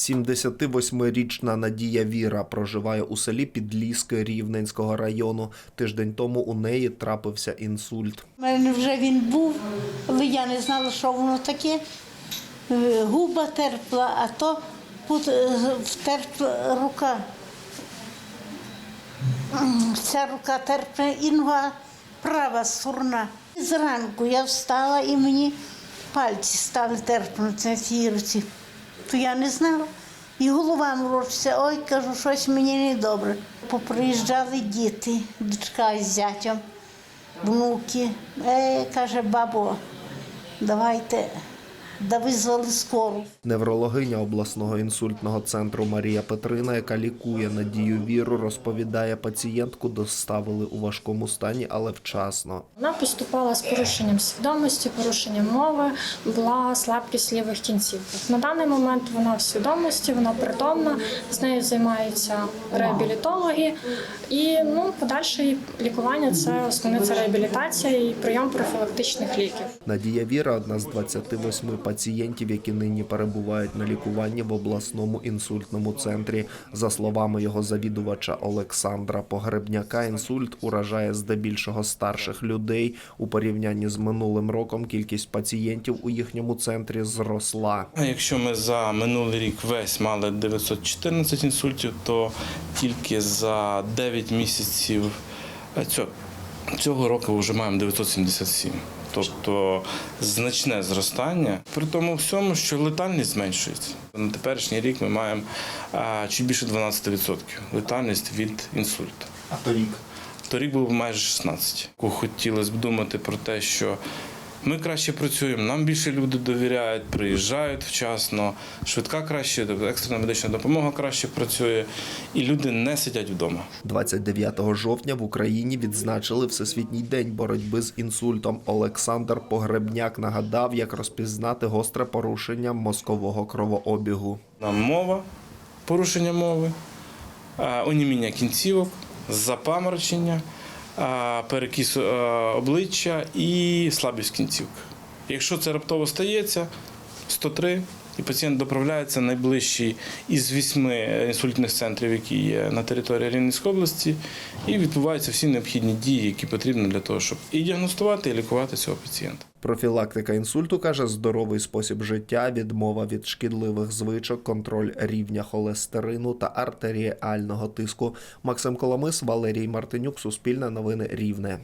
78-річна Надія Віра проживає у селі Підліски Рівненського району. Тиждень тому у неї трапився інсульт. У мене вже він був, але я не знала, що воно таке. Е, Губа терпла, а то е, втерпла рука. Ця рука терпла і права сторона. Зранку я встала і мені пальці стали терпнути на цій руці. То я не знала. І голова морочиться, ой, кажу, щось мені не добре. Поприїжджали діти, дочка з зятям внуки. Е, каже, бабо, давайте, да визвали скору. Неврологиня обласного інсультного центру Марія Петрина, яка лікує Надію Віру, розповідає, пацієнтку доставили у важкому стані, але вчасно. Вона поступала з порушенням свідомості, порушенням мови, була слабкість лівих кінцівок. На даний момент вона в свідомості, вона притомна, з нею займаються реабілітологи. І ну, подальше лікування це основне це реабілітація і прийом профілактичних ліків. Надія Віра одна з 28 пацієнтів, які нині перебувають на лікуванні в обласному інсультному центрі. За словами його завідувача Олександра Погребняка, інсульт уражає здебільшого старших людей. У порівнянні з минулим роком кількість пацієнтів у їхньому центрі зросла. Якщо ми за минулий рік весь мали 914 інсультів, то тільки за 9 місяців е, цього року вже маємо 977. Тобто значне зростання. При тому всьому, що летальність зменшується. На теперішній рік ми маємо а, чуть більше 12% летальність від інсульту. А торік Торік було майже 16. Хотілося б думати про те, що ми краще працюємо, нам більше люди довіряють, приїжджають вчасно, швидка краще, екстрена медична допомога краще працює, і люди не сидять вдома. 29 жовтня в Україні відзначили Всесвітній день боротьби з інсультом. Олександр Погребняк нагадав, як розпізнати гостре порушення мозкового кровообігу. Нам мова, порушення мови, оніміння кінцівок, запаморочення, перекіс обличчя і слабість кінцівки. Якщо це раптово стається, 103, і пацієнт доправляється найближчий із вісьми інсультних центрів, які є на території Рівненської області, і відбуваються всі необхідні дії, які потрібні для того, щоб і діагностувати, і лікувати цього пацієнта. Профілактика інсульту каже здоровий спосіб життя, відмова від шкідливих звичок, контроль рівня холестерину та артеріального тиску. Максим Коломис, Валерій Мартинюк, Суспільне новини Рівне.